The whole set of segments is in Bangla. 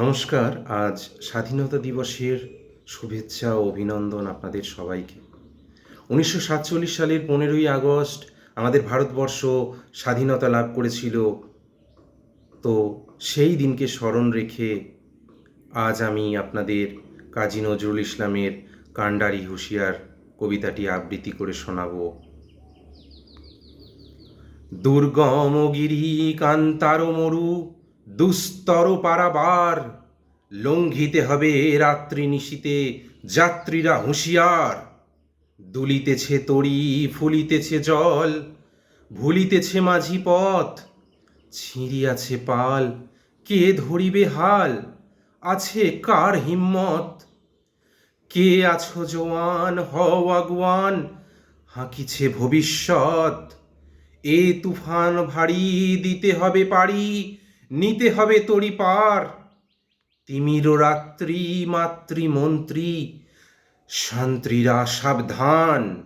নমস্কার, আজ স্বাধীনতা দিবসের শুভেচ্ছা ও অভিনন্দন আপনাদের সবাইকে। উনিশশো সাতচল্লিশ সালের পনেরোই আগস্ট আমাদের ভারতবর্ষ স্বাধীনতা লাভ করেছিল। তো সেই দিনকে স্মরণ রেখে আজ আমি আপনাদের কাজী নজরুল ইসলামের কান্ডারি হুঁশিয়ার কবিতাটি আবৃত্তি করে শোনাবো। দুর্গম গিরি, কান্তার মরু দুস্তর পারাবার, লঙ্ঘিতে হবে রাত্রি নিশীতে যাত্রীরা হুঁশিয়ার। দুলিতেছে তরি ফুলিতেছে জল, ভুলিতেছে মাঝি পথ। ছিঁড়িয়াছে পাল, কে ধরিবে হাল? আছে কার হিম্মত? কে আছো জোয়ান, হও আগুয়ান, হাঁকিছে ভবিষ্যৎ। এ তুফান ভারী, দিতে হবে পারি নিতে হবে তরি পার। তিমির রাত্রি, মাতৃমন্ত্রী, শান্ত্রীরা সাবধান।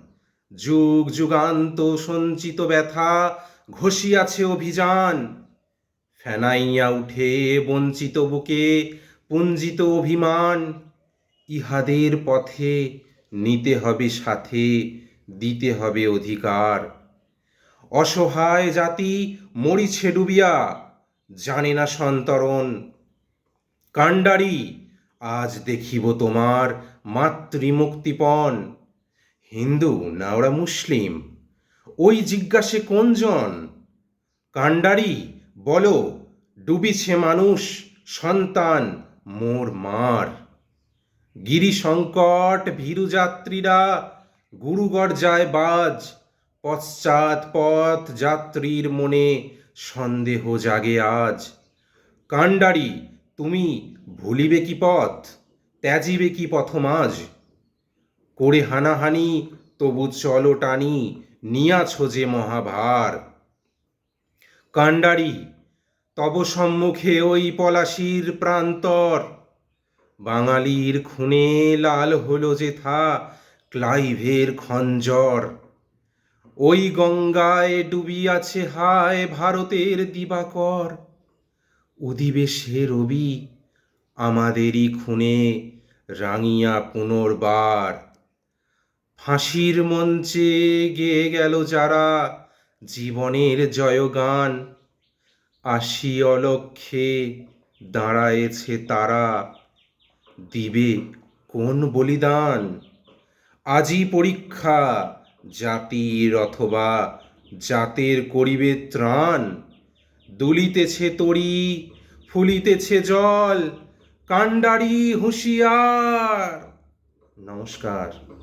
যুগ যুগান্ত সঞ্চিত ব্যথা ঘষিয়াছে অভিযান। ফেনাইয়া উঠে বঞ্চিত বুকে পুঞ্জিত অভিমান। ইহাদের পথে নিতে হবে সাথে, দিতে হবে অধিকার। অসহায় জাতি মরিছে ডুবিয়া। জানে না সন্তরণ। কাণ্ডারি, আজ দেখিব তোমার মাতৃমুক্তিপণ। হিন্দু না ওরা মুসলিম, ওই জিজ্ঞাসে কোনজন? কাণ্ডারি, বলো, ডুবিছে মানুষ, সন্তান, মোর মার। গিরি সংকট ভীরু যাত্রীরা গুরুগড় যায় বাজ পশ্চাৎ পথ যাত্রীর মনে সন্দেহ জাগে আজ। কাণ্ডারি, তুমি ভুলিবে কি পথ? ত্যাজিবে কি পথমাজ করে হানাহানি, তবু চলো টানি, নিয়াছ যে মহাভার। কাণ্ডারি, তব সম্মুখে ওই পলাশির প্রান্তর। বাঙালির খুনে লাল হলো যেথা, ক্লাইভের খঞ্জর। ওই গঙ্গায় ডুবিয়াছে হায় ভারতের দিবাকর। সে রবি, আমাদেরই খুনে রাঙিয়া পুনর্বার। ফাঁসির মঞ্চে গেয়ে গেল যারা জীবনের জয়গান। আসি অলক্ষে দাঁড়ায়েছে তারা। দিবে কোন বলিদান? আজই পরীক্ষা জাতির অথবা জাতের করিবে ত্রাণ। দুলিতেছে তরি ফুলিতেছে জল কাণ্ডারি হুঁশিয়ার। নমস্কার।